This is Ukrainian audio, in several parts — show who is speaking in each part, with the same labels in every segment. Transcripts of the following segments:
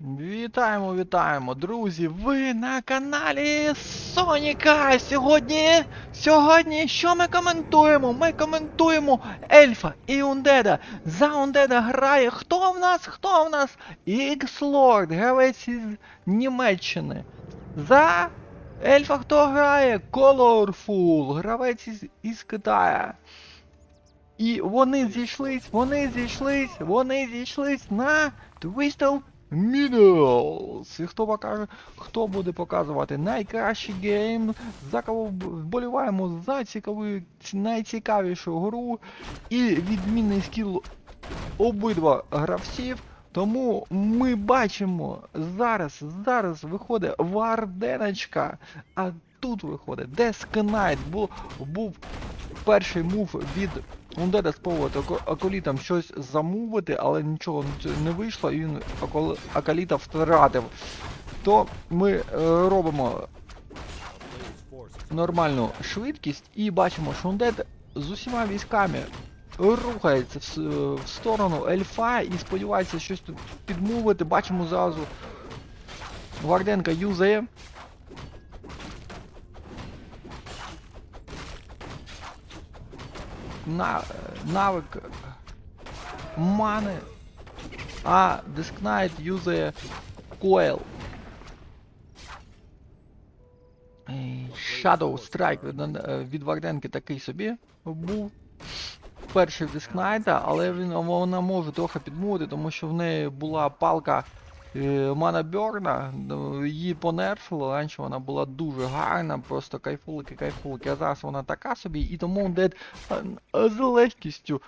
Speaker 1: Вітаємо, вітаємо, друзі! Ви на каналі Соніка! Сьогодні. Сьогодні що ми коментуємо? Ми коментуємо Ельфа і Ундеда. За Ундеда грає хто в нас? Хто в нас? Ікс-Лорд, гравець із Німеччини. За Ельфа хто грає? Colorful, гравець із, із Китая. І вони зійшлись, вони зійшлись, вони зійшлись на Twisted Middles. І хто покаже, хто буде показувати найкращий гейм, за кого вболіваємо за цікаву, найцікавішу гру і відмінний скіл обидва гравців. Тому ми бачимо зараз, зараз виходить Варденочка, а тут виходить Knight. Був, був перший мув від Ундеда спробувати ако- аколітам щось замовити, але нічого не вийшло, і він акол- аколіта втратив. То ми е, робимо нормальну швидкість і бачимо, що Ундед з усіма військами рухається в, в сторону ельфа і сподівається щось тут підмовити. Бачимо зразу. Варденка юзає. На, навик мани. А Дискнайт юзає Coil. Shadow Strike від, від Варденки такий собі був. Перший в Дискнайта, але він, вона може трохи підмовити, тому що в неї була палка Мана Бьорна, ну, її понерфило, раніше вона була дуже гарна, просто кайфулики, кайфулики, а зараз вона така собі, і тому Дед з легкістю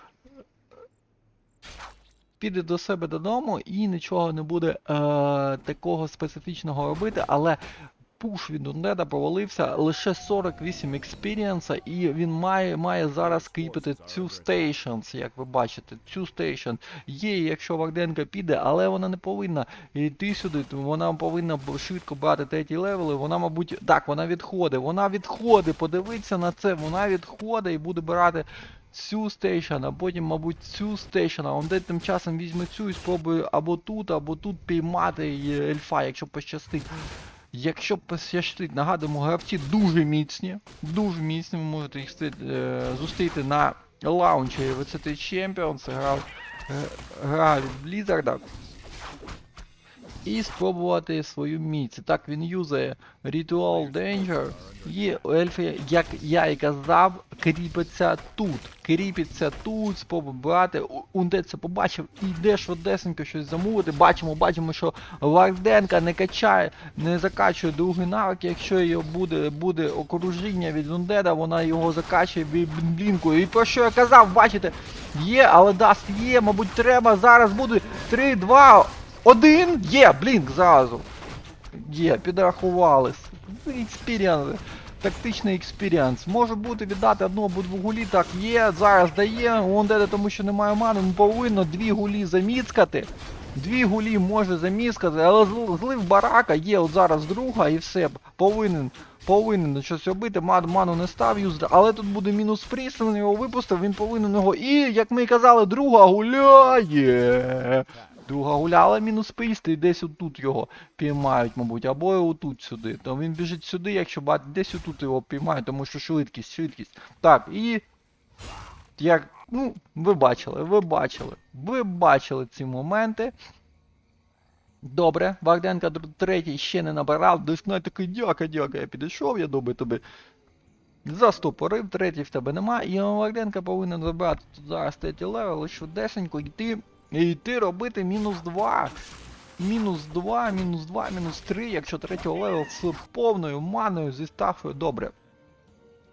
Speaker 1: піде до себе додому і нічого не буде е, такого специфічного робити, але пуш від Ундеда провалився лише 48 експірієнса, і він має, має зараз кріпити цю стейшнс, як ви бачите, цю стейшн. Є, якщо Варденка піде, але вона не повинна йти сюди, вона повинна швидко брати третій левел, і вона, мабуть, так, вона відходить, вона відходить, подивіться на це, вона відходить і буде брати цю стейшн, а потім, мабуть, цю стейшн, а Ундед тим часом візьме цю і спробує або тут, або тут піймати ельфа, якщо пощастить. Якщо пощастить, нагадуємо, гравці дуже міцні, дуже міцні, ви можете їх е, зустріти на лаунчері VCT Champions, гра, е, гра від Blizzard. І спробувати свою міць. Так він юзає Ritual Danger. І ельфи, як я і казав, кріпиться тут. Кріпиться тут, спробує брати. У- Ундет це побачив і йде швидесенько щось замовити. Бачимо, бачимо, що Варденка не качає, не закачує другий навик. Якщо його буде, буде окружіння від Ундеда, вона його закачує блінкою. І про що я казав, бачите, є, але даст є, мабуть, треба. Зараз буде 3, 2, 1. Є, блінк зразу. Є, підрахували. Експіріанс. Тактичний експіріанс. Може бути віддати одну або дві гулі, так є, зараз дає, Ундеда, тому що немає мани, ну повинно дві гулі заміцкати. Дві гулі може заміскати, але злив барака є от зараз друга і все. Повинен, повинен щось робити, ман, ману не став юзати, але тут буде мінус фріз, він його випустив, він повинен його. І, як ми і казали, друга гуляє. Друга гуляла мінус приїзд, і десь отут його піймають, мабуть, або отут сюди. То він біжить сюди, якщо бачить, десь отут його піймають, тому що швидкість, швидкість. Так, і. Як. Ну, ви бачили, ви бачили. Ви бачили ці моменти. Добре, Варденка третій ще не набирав, Дискнай такий дяка, дяка, я підійшов, я думаю тобі. Застопорив, третій в тебе нема, і Варденка повинен забрати зараз третій левел, швидесенько йти, і йти робити мінус 2. Мінус 2, мінус 2, мінус 3, якщо третього левел з повною маною, зі стафою, добре.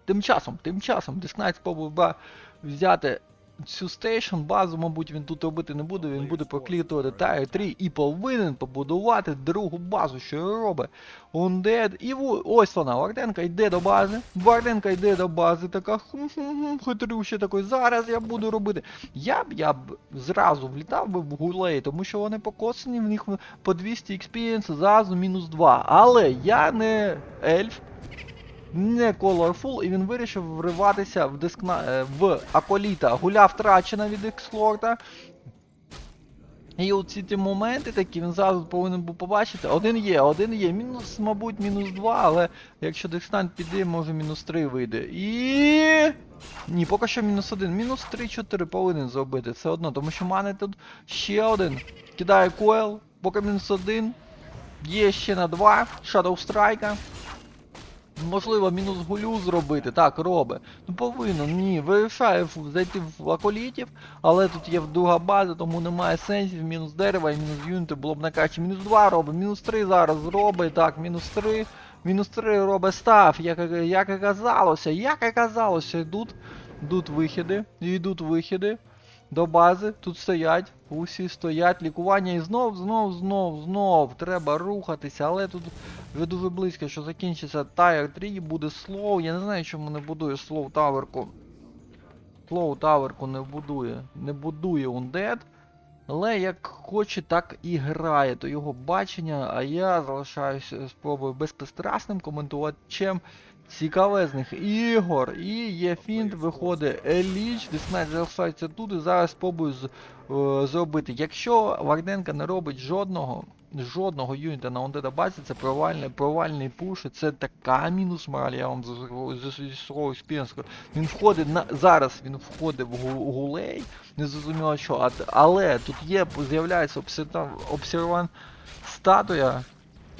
Speaker 1: Тим часом, тим часом, Дискнайт спробував взяти цю стейшн, базу, мабуть, він тут робити не буде, він буде проклітувати Тайр 3 і повинен побудувати другу базу, що робить Undead. І ось вона, Варденка йде до бази. Варденка йде до бази, така хитрюща такий, зараз я буду робити. Я б я б зразу влітав би в гулей, тому що вони покосані, в них по 200 експірієнс, зразу мінус 2. Але я не ельф, не Colorful, і він вирішив вриватися в дискна... е, в Аколіта. Гуля втрачена від Ексфлорта. І оці ті моменти такі він зараз повинен був побачити. Один є, один є. Мінус, мабуть, мінус 2, але якщо декстант піде, може мінус 3 вийде. І. Ні, поки що мінус 1. Мінус 3-4 повинен зробити. Все одно, тому що мене тут ще один. Кидає койл, поки мінус 1. Є ще на 2. Shadow Strike. Можливо, мінус гулю зробити. Так, робить. Ну повинен, ні. Вирішає зайти в аколітів, але тут є друга база, тому немає сенсів. Мінус дерева і мінус юніти було б найкраще. Мінус 2 робить, мінус 3 зараз робить. Так, мінус 3. Мінус 3 робить став, як, як і казалося, як і казалося, йдуть, йдуть вихіди, йдуть вихіди до бази, тут стоять, усі стоять, лікування і знов, знов, знов, знов треба рухатися, але тут вже дуже близько, що закінчиться Tire 3, буде слоу. Я не знаю, чому не будує слоу таверку. Слоу таверку не будує. Не будує Undead. Але як хоче, так і грає, то його бачення, а я залишаюся спробую безпристрасним коментувачем цікавезних ігор. І є фінт, виходить. Еліч, Деснайт залишається тут. І зараз спробую з, е, зробити. Якщо Варденка не робить жодного, жодного юніта на Undead базі, це провальний, провальний пуш, це така мінус мораль, я вам свого експіріенсу. Він входить на зараз він входить в гулей, не зрозуміло що, але тут є, з'являється обсерван статуя,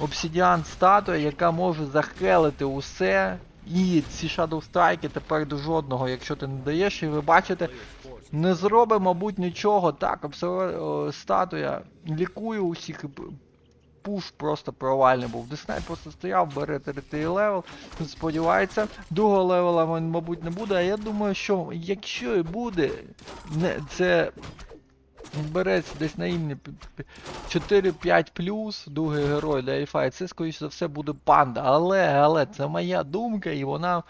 Speaker 1: обсидіан статуя, яка може захелити усе. І ці Shadow Strike тепер до жодного, якщо ти не даєш, і ви бачите, не зробить, мабуть, нічого. Так, обсерва... статуя лікує усіх пуш просто провальний був. Диснайт просто стояв, бере третій левел, сподівається, другого левела, мабуть, не буде. А я думаю, що якщо і буде, не, це береться десь на імені 4-5 плюс, другий герой для і це, скоріш за все, буде панда. Але, але, це моя думка, і вона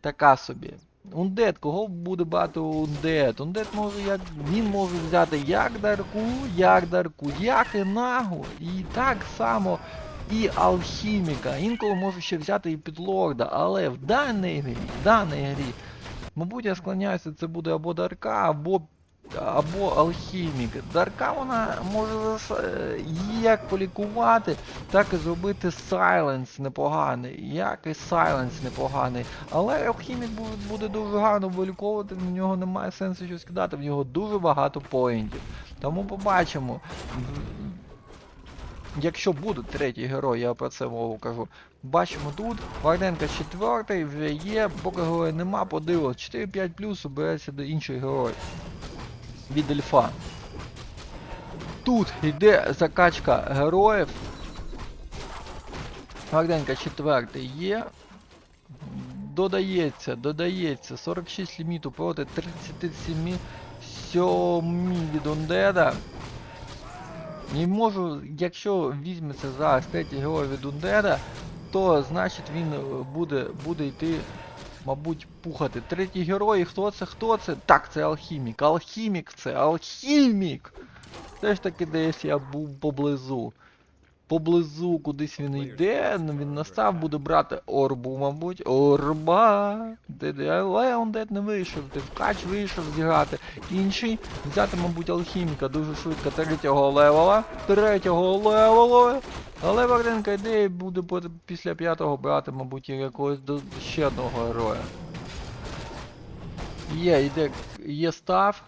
Speaker 1: така собі. Ундед, кого буде брати Ундед? Ундед може як. Він може взяти як Дарку, як Дарку, як і Нагу, і так само і Алхіміка. Інколи може ще взяти і Підлорда, але в даній грі, в даній грі, мабуть, я склоняюся, це буде або Дарка, або або алхімік. Дарка вона може е, її як полікувати, так і зробити сайленс непоганий. Як і сайленс непоганий. Але алхімік буде, дуже гарно виліковувати, в нього немає сенсу щось кидати, в нього дуже багато поінтів. Тому побачимо. Якщо буде третій герой, я про це мову кажу. Бачимо тут, Варденка четвертий вже є, поки героя нема, подивилось. 4-5 плюс обереться до інших героїв від ельфа. Тут йде закачка героїв. Гарденка четвертий є. Додається, додається 46 ліміту проти 37 7 від Ундеда. І можу, якщо візьметься зараз третій герой від Ундеда, то значить він буде, буде йти, мабуть, пухати. Третій герой, хто це? Хто це? Так, це алхімік. Алхімік це, алхімік! Все ж таки десь я був поблизу. Поблизу кудись він йде, ну, він настав, буде брати орбу, мабуть. Орба! Але Ондет не вийшов, ти вкач вийшов зіграти. Інший взяти, мабуть, алхіміка дуже швидко третього левела. Третього левела. Але Варденка йде і буде після п'ятого брати, мабуть, якогось до ще одного героя. Є, йде, є став.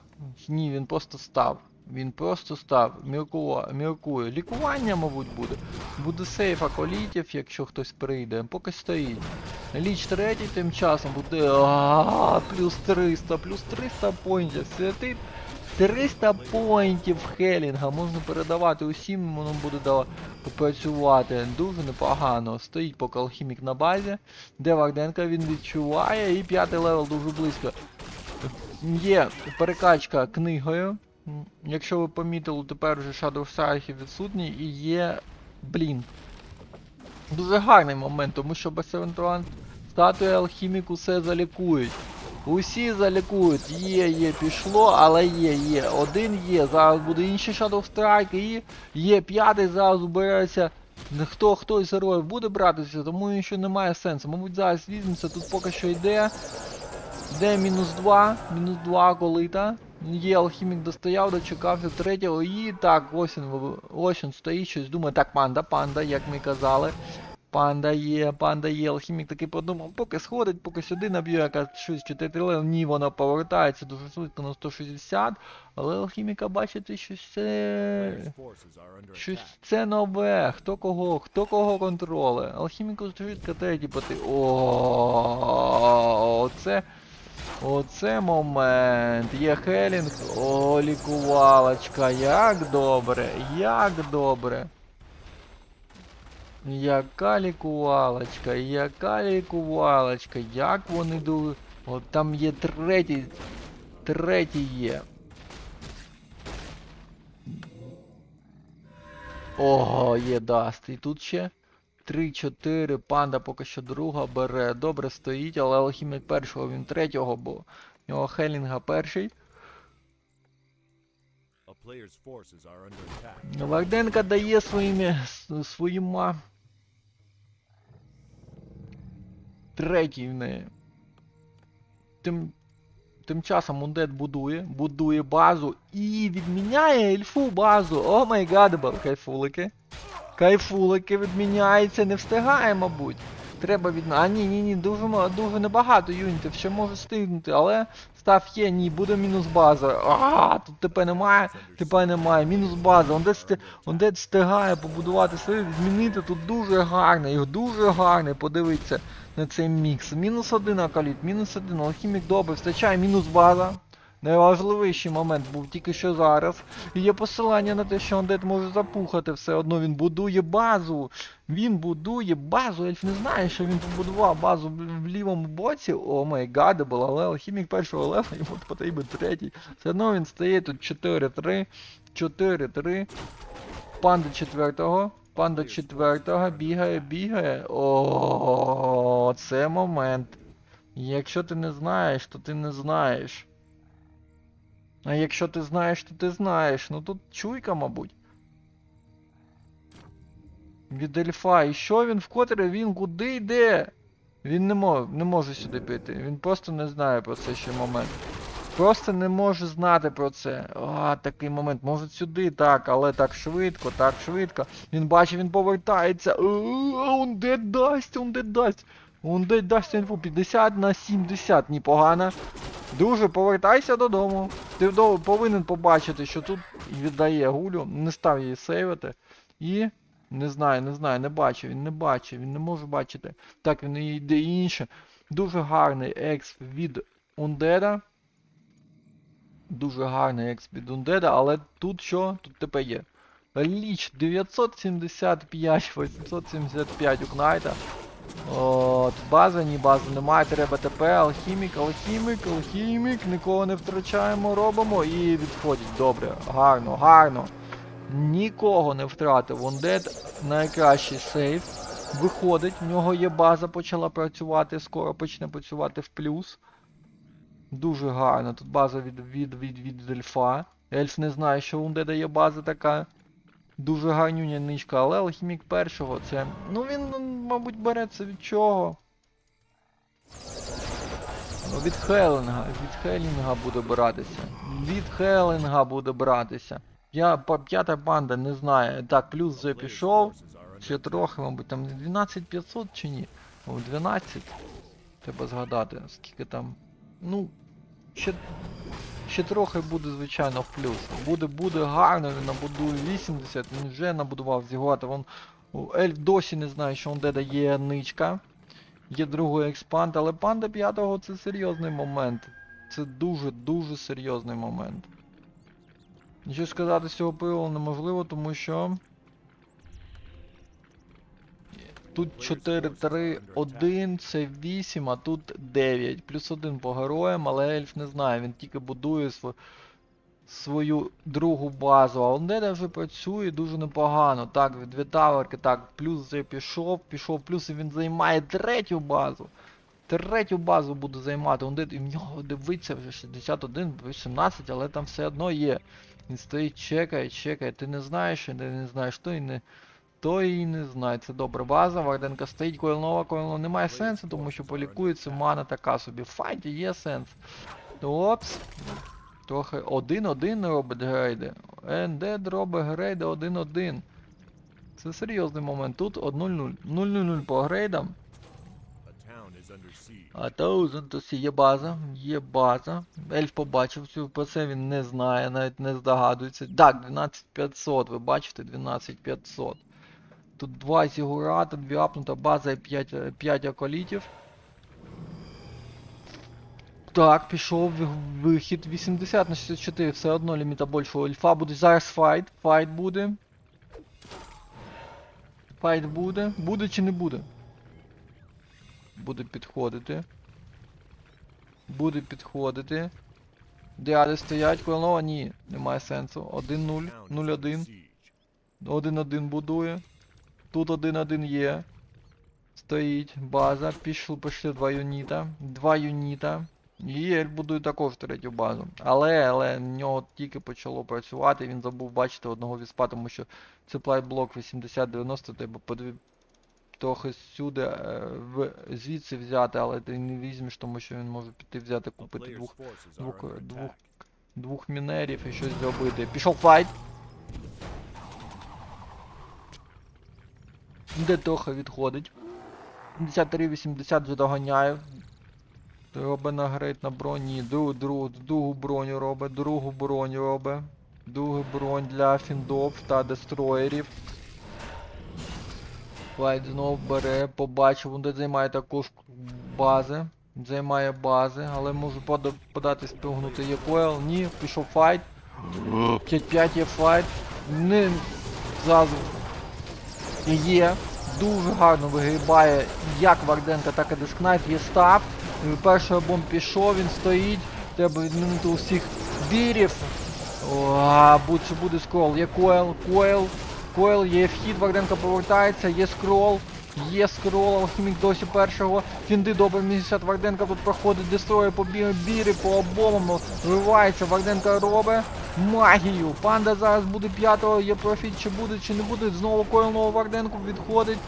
Speaker 1: Ні, він просто став. Він просто став. Міркує, міркує. Лікування, мабуть, буде. Буде сейф аколітів, якщо хтось прийде. Поки стоїть. Ліч третій тим часом буде. А, плюс 300, плюс 300 поінтів. Святий 300 поінтів Хелінга можна передавати усім, воно буде попрацювати. Дуже непогано. Стоїть поки алхімік на базі. Де Варденка він відчуває. І п'ятий левел дуже близько. Є перекачка книгою. Якщо ви помітили, тепер вже Shadow Strike відсутній і є блін. Дуже гарний момент, тому що без Севентуан статуї алхімік усе залікують. Усі залікують. Є, є, пішло, але є, є. Один є. Зараз буде інший Shadow Strike і є п'ятий, зараз береться. Хто хтось з героїв буде братися, тому що немає сенсу. Мабуть, зараз візьметься, тут поки що йде. Де мінус 2, мінус 2 колита. Є алхімік достояв, дочекався третього і так, ось він, ось він стоїть, щось думає. Так, панда, панда, як ми казали. Панда є, панда є, алхімік такий подумав, поки сходить, поки сюди наб'є якась щось 4 лев, ні, вона повертається дуже швидко на 160, але алхіміка бачите, що це. Щось це нове, хто кого, хто кого контроле. Алхіміку швидко третій поти. О, оце. Оце момент. Є Хелінг. О, лікувалочка. Як добре, як добре. Яка лікувалочка, яка лікувалочка, як вони ду... От там є третій. Третій є. Ого, є даст. І тут ще 3-4. Панда поки що друга бере. Добре стоїть, але алхімік першого, він третього, бо в нього Хелінга перший. Варденка дає своїми своїма. Третій в неї. Тим, тим часом Ундед будує, будує базу і відміняє ельфу базу. О май гадабл, кайфулики. Кайфулики відміняється, не встигає, мабуть. Треба від... А ні, ні, ні, дуже, дуже небагато юнітів, ще може встигнути, але став є, ні, буде мінус база. А, тут ТП немає, ТП немає, мінус база. Он десь, он десь встигає побудувати свою, змінити тут дуже гарно, їх дуже гарно, подивіться на цей мікс. Мінус один акаліт, мінус один, алхімік добре, встачає мінус база. Найважливіший момент був тільки що зараз. І є посилання на те, що Ондет може запухати все одно. Він будує базу. Він будує базу. Ельф не знає, що він побудував базу в лівому боці. О май гадабл, але алхімік першого лева йому потрібен третій. Все одно він стає тут 4-3. 4-3. Панда четвертого. Панда четвертого бігає, бігає. О, це момент. Якщо ти не знаєш, то ти не знаєш. А якщо ти знаєш, то ти знаєш. Ну тут чуйка, мабуть. Від ельфа. І що він вкотре? Він куди йде? Він не, мо не може сюди піти. Він просто не знає про це ще момент. Просто не може знати про це. А, такий момент. Може сюди, так, але так швидко, так швидко. Він бачить, він повертається. Он де дасть, он де дасть. Он де дасть інфу 50 на 70, непогано. Друже, повертайся додому. Ти повинен побачити, що тут віддає гулю, не став її сейвити. І. Не знаю, не знаю, не бачив, він не бачив, він не може бачити. Так, він і йде інше. Дуже гарний екс від Ундеда. Дуже гарний екс від Ундеда, але тут що? Тут ТП є. Ліч 975, 875 у Кнайта. От, база, ні бази немає, треба ТП, алхімік, алхімік, алхімік, нікого не втрачаємо, робимо і відходять. Добре, гарно, гарно. Нікого не втратив. Undead найкращий сейф. Виходить, в нього є база, почала працювати, скоро почне працювати в плюс. Дуже гарно. Тут база від від, від, від ельфа. Ельф не знає, що у Undead є база така. Дуже гарнюня ничка, але алхімік першого це. Ну він, ну, мабуть, береться від чого? Ну, від Хелінга. Від Хелінга буде братися. Від Хелінга буде братися. Я п'ята банда не знаю. Так, плюс вже пішов. Ще трохи, мабуть, там 12500 чи ні? О, 12. Треба згадати, скільки там. Ну, ще, ще трохи буде, звичайно, в плюс. Буде, буде гарно, він набудує 80, він вже набудував зігувати. Вон Ельф досі не знає, що он де є ничка. Є другий експанд, але панда п'ятого це серйозний момент. Це дуже-дуже серйозний момент. Нічого сказати з цього пиву неможливо, тому що. Тут 4-3-1, це 8, а тут 9. Плюс 1 по героям, але ельф не знає, він тільки будує св... свою другу базу. А Ондеда вже працює дуже непогано. Так, дві таверки, так, плюс вже пішов, пішов, плюс і він займає третю базу. Третю базу буде займати. Ондед, і в нього дивиться вже 61, 18, але там все одно є. Він стоїть, чекає, чекає. Ти не знаєш, ти не знаєш, то і не. То і не знає. Це добра база. Варденка стоїть, Койлнова, Койлнова немає сенсу, тому що полікується мана така собі. В файті є сенс. Опс. Трохи 1-1 робить грейди. Ендед робить грейди 1-1. Це серйозний момент. Тут 1-0. 0-0 по грейдам. А Таузентосі є база, є база. Ельф побачив цю, про це він не знає, навіть не здогадується. Так, 12500, ви бачите, 12500. Тут два зігурата, дві апнута база і 5, 5 аколітів. Так, пішов вихід 80 на 64, все одно ліміта більшого ельфа буде. Зараз файт, файт буде. Файт буде. Буде чи не буде? Буде підходити. Буде підходити. Діади стоять, Куелнова ні, немає сенсу. 1-0,
Speaker 2: Town is under
Speaker 1: 0-1. 1-1 будує. Тут 1-1 є. Стоїть база. Пішли, пішли два юніта. Два юніта. І Ель будує також третю базу. Але, але в нього тільки почало працювати. Він забув бачити одного віспа, тому що це блок 80-90, треба подві... трохи сюди, е, в... звідси взяти, але ти не візьмеш, тому що він може піти взяти, купити двох, двох, двох, двох мінерів і щось зробити. Пішов файт. Де трохи відходить. 53-80 вже доганяє. Робить нагрейд на броні. Другу, другу, другу броню робить, другу броню робить. Другу бронь для фіндов та дестроєрів. Файт знов бере, побачив, він займає також бази. Займає бази, але пода- подати спригнути є койл. Ні, пішов файт. 5-5 є файт. Не зразу є. Дуже гарно вигрібає як Варденка, так і Дискнайт. Є став. Е, Перший бомб пішов, він стоїть. Треба відмінити усіх бірів. Будь що буде скрол. Є койл, койл, койл, є вхід, Варденка повертається, є скрол. Є скрол, алхімік досі першого. Фінди добре 50 Варденка тут проходить, дестроє по бі- бірі, по обомам, вривається, Варденка робить магію. Панда зараз буде п'ятого, є профіт, чи буде, чи не буде. Знову койл Варденку відходить.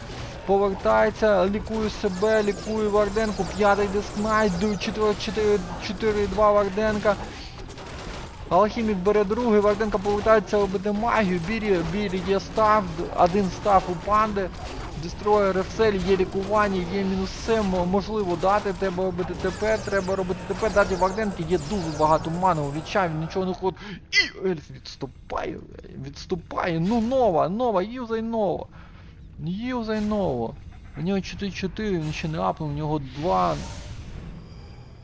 Speaker 1: Повертається, лікує себе, лікує Варденку, п'ятий дискнайт, 4-2 Варденка. Алхімік бере другий, Варденка повертається робити магію, Бірі, Бірі є став, один став у панди, Дестроєр Рефсель, є лікування, є мінус все, м- можливо дати, треба робити ТП, треба робити ТП, дати Варденки, є дуже багато ману, відчай, нічого не ходить. І Ельф відступає, відступає, ну нова, нова, юзай нова. Юзай нова. У нього 4-4, він ще не апнув, у нього 2.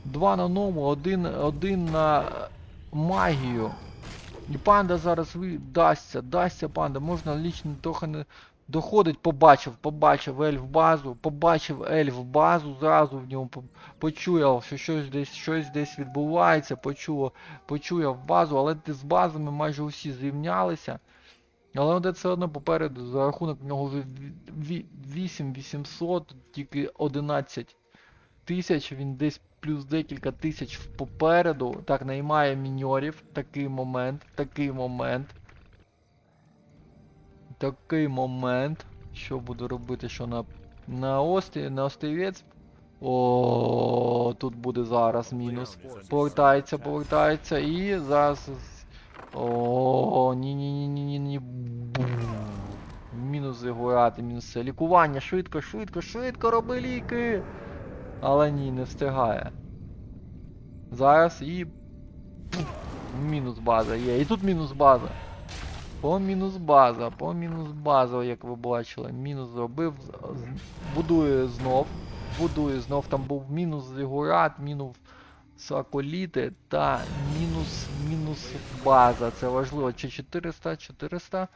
Speaker 1: 2 на ному, один, один на магію. І панда зараз ви... дасться, дасться панда. Можна лічно трохи не доходить, побачив, побачив ельф базу, побачив ельф базу, зразу в ньому по- почуяв, що щось десь, щось десь відбувається, почув, почуяв базу, але з базами майже усі зрівнялися. Але он все одно попереду, за рахунок в нього вже ві- 8800, тільки 11 тисяч, він десь плюс декілька тисяч попереду. Так, наймає міньорів. Такий момент, такий момент. Такий момент. Що буду робити, що на, на острів, на острівець. О, тут буде зараз мінус. Повертається, повертається і зараз. О, ні ні ні ні ні ні Мінус зігурати, мінус все. Лікування, швидко, швидко, швидко роби ліки. Але ні, не встигає. Зараз і. Мінус база є. І тут мінус база. По мінус база, по мінус база, як ви бачили. Мінус зробив. Будує знов. Будує знов. Там був мінус зігурат, мінус саколіти та мінус мінус база. Це важливо. Чи 400, 400.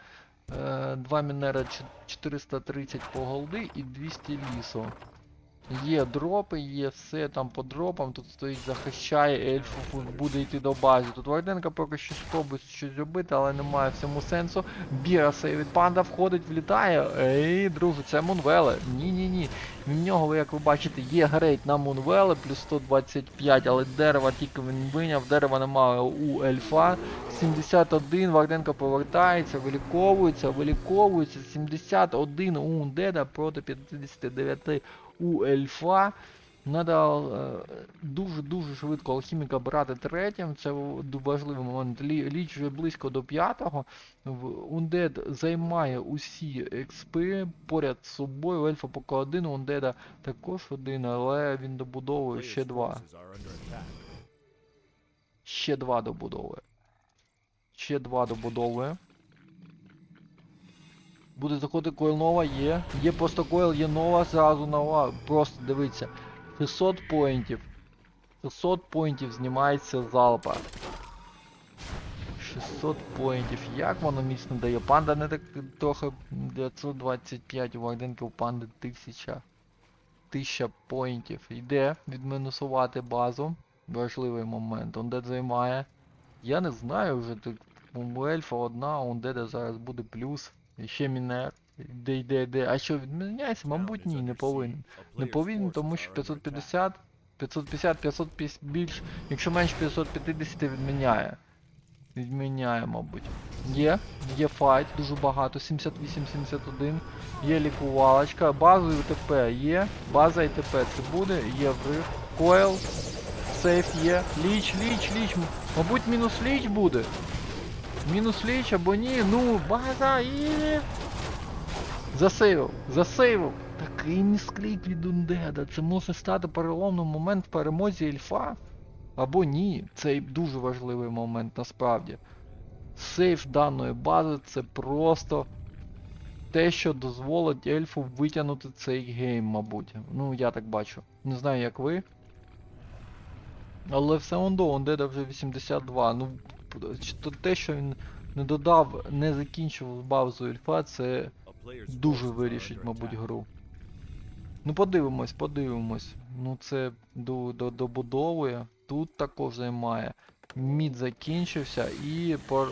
Speaker 1: Е, два мінера 430 по голди і 200 лісу. Є дропи, є все там по дропам, тут стоїть, захищає, ельф бу- буде йти до бази. Тут Варденка поки що спробує щось зробити, але немає в цьому сенсу. Біра від панда входить, влітає. Ей, друже, це Мунвеле. Ні-ні-ні. В нього, як ви бачите, є грейд на Мунвеле, плюс 125, але дерева тільки він виняв, дерева немає у ельфа. 71, Варденко повертається, виліковується, виліковується. 71 у Ундеда проти 59 у ельфа. Треба дуже-дуже швидко алхіміка брати третім. Це важливий момент. Ліч вже близько до п'ятого. Ундед займає усі експи поряд з собою. Ельфа поки один, у Ундеда також один, але він добудовує ще два. Ще два добудовує. Ще два добудовує. Буде заходити койл нова, є. Є просто койл, є нова, зразу нова. Просто дивіться. 600 поінтів. 600 поінтів знімається залпа. 600 поінтів. Як воно міцно дає? Панда не так трохи 925 у Варденки у панди 1000. 1000 поінтів. Йде відмінусувати базу. Важливий момент. Ондед займає. Я не знаю вже тут. У ельфа одна, а у Ондеда зараз буде плюс. Ще мінер. Йде, йде, йде. А що відміняється? Мабуть, ні, не повинен. Не повинен, тому що 550, 550, 550 більш. Якщо менше 550 відміняє. Відміняє, мабуть. Є, є файт, дуже багато, 78-71. Є лікувалочка, базу і ТП є. База і ТП це буде, є врив. Койл, сейф є. Ліч, ліч, ліч. Мабуть, мінус ліч буде. Мінус ліч або ні. Ну, база і. Засейвив, засейвив. Такий місклік від Ундеда. Це може стати переломним момент в перемозі Ельфа. Або ні. Це дуже важливий момент насправді. Сейф даної бази це просто те, що дозволить ельфу витягнути цей гейм, мабуть. Ну, я так бачу. Не знаю, як ви. Але все одно Ундеда вже 82. Ну, то те, що він не додав, не закінчив базу ельфа, це дуже вирішить, мабуть, гру. Ну подивимось, подивимось. Ну це до, до, добудовує. Тут також займає. Мід закінчився і пор,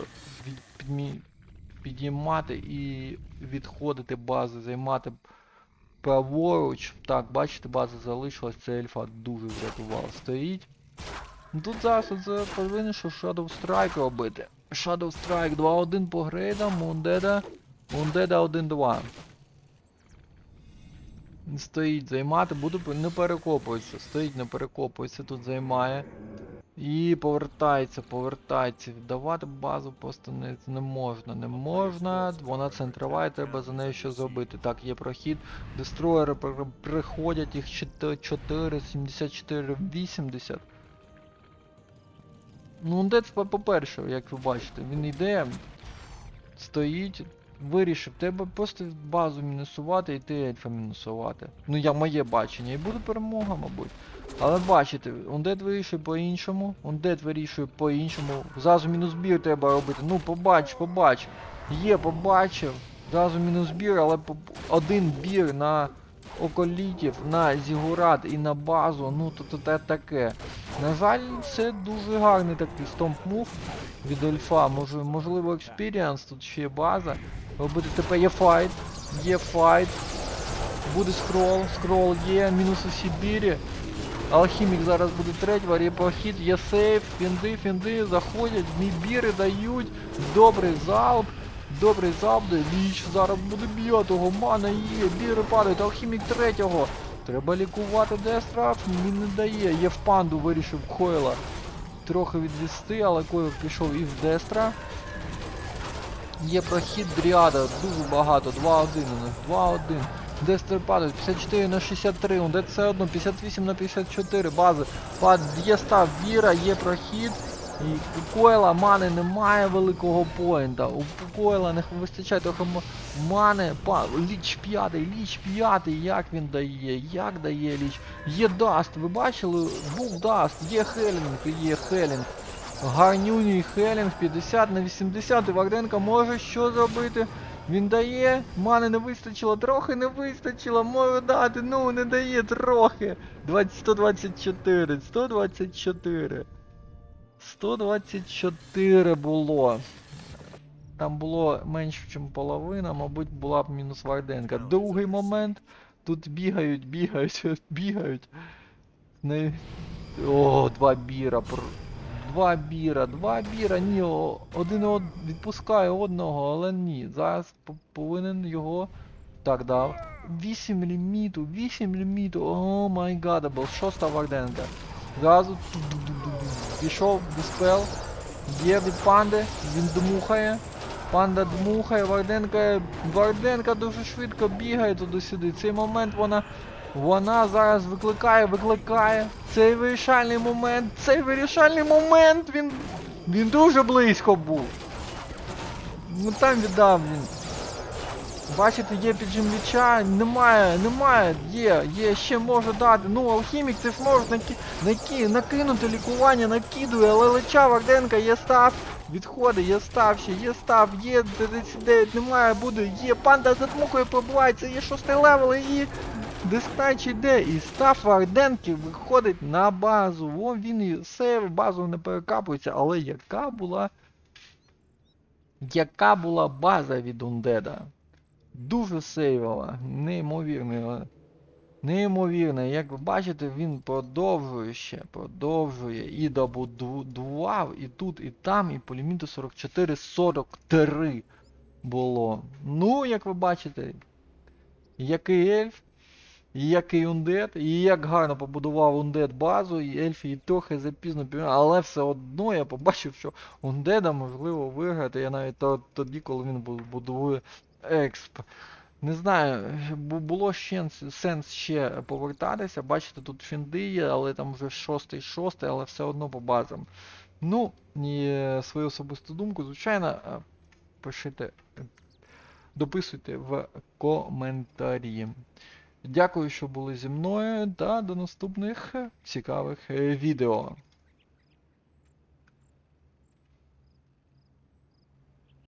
Speaker 1: підіймати і відходити бази, займати праворуч. Так, бачите, база залишилась, це ельфа дуже врятував. Стоїть. Ну тут зараз оце повинен що Shadow Strike робити. Shadow Strike 2-1 по грейдам, Мундеда. Мундеда 1-2. Стоїть займати, буде пе- не перекопується. Стоїть, не перекопується, тут займає. І повертається, повертається. Віддавати базу просто не, не можна. Не можна. Вона центрова і треба за нею що зробити. Так, є прохід. Дестроєри приходять, їх 4, 74, 80. Ну, по- по-перше, як ви бачите, він йде, стоїть, вирішив, треба просто базу мінусувати і ти ельфа мінусувати. Ну, я моє бачення, і буде перемога, мабуть. Але бачите, Undead вирішує по-іншому, Undead вирішує по-іншому. Зразу мінус бір треба робити. Ну, побач, побач. Є, побачив. Зразу мінус бір, але один бір на околітів, на зігурат і на базу, ну то, то те таке. На жаль, це дуже гарний такий стомп мув від Ельфа. Може, можливо, експіріанс, тут ще є база. Робити ТП є файт, є файт. Буде скрол, скрол є, мінус у Сибірі. Алхімік зараз буде третій, є прохід, є сейф, фінди, фінди, заходять, мібіри дають, добрий залп, добрий залп, де ліч зараз буде б'ятого, мана є, біри падають, алхімік третього. Треба лікувати Дестра, він не дає, є в панду, вирішив Койла трохи відвести, але Койл пішов і в Дестра. Є прохід Дріада, дуже багато, 2-1 у них, 2-1. Дестер падає, 54 на 63, он все одно 58 на 54, бази. Пад, став Віра, є прохід. І у Койла мани немає великого поінта. У Койла не вистачає трохи мани. Па, ліч п'ятий, ліч п'ятий, як він дає, як дає ліч. Є Даст, ви бачили? Був Даст, є Хелінг, є Хелінг. Гарнюній Хелінг 50 на 80, і Варденко може що зробити? Він дає, мани не вистачило, трохи не вистачило, може дати, ну не дає трохи. 20, 124, 124. 124 було. Там було менше, ніж половина, мабуть, була б мінус Варденка. Другий момент. Тут бігають, бігають, бігають. Не... О, два біра. Два біра, два біра, ні, один од... відпускає одного, але ні. Зараз повинен його Так, дав. 8 ліміту, 8 ліміту. О май гадабл. Шоста Варденка. Зразу пішов диспел. Є від панди, він дмухає. Панда дмухає, Варденка. Варденка дуже швидко бігає туди-сюди. Цей момент вона. Вона зараз викликає, викликає. Цей вирішальний момент, цей вирішальний момент, він. Він дуже близько був. Ну там віддав він. Бачите, є піджим м'яча, немає, немає, є, є, ще може дати. Ну, алхімік це ж може наки, наки, накинути лікування, накидує, але леча Варденка, є став, відходить, є став ще, є став, є 39, немає, буде, є, панда затмухує, пробувається, є шостий левел і диспач йде, і став Варденки виходить на базу. О, він і сейв, базу не перекапується, але яка була. Яка була база від Ундеда? Дуже сейвова, неймовірно. Неймовірно, як ви бачите, він продовжує ще, продовжує і добудував, і тут, і там, і по ліміту 44-43 було. Ну, як ви бачите, який ельф, який ундет, і як гарно побудував ундет базу, і ельфі і трохи запізно півна, але все одно я побачив, що ундеда можливо виграти. Я навіть тоді, коли він будує експ. Не знаю, було ще сенс ще повертатися. Бачите, тут фінди є, але там вже шостий, шостий, але все одно по базам. Ну, і е, свою особисту думку, звичайно, е, пишите, дописуйте в коментарі. Дякую, що були зі мною, та до наступних цікавих е, відео.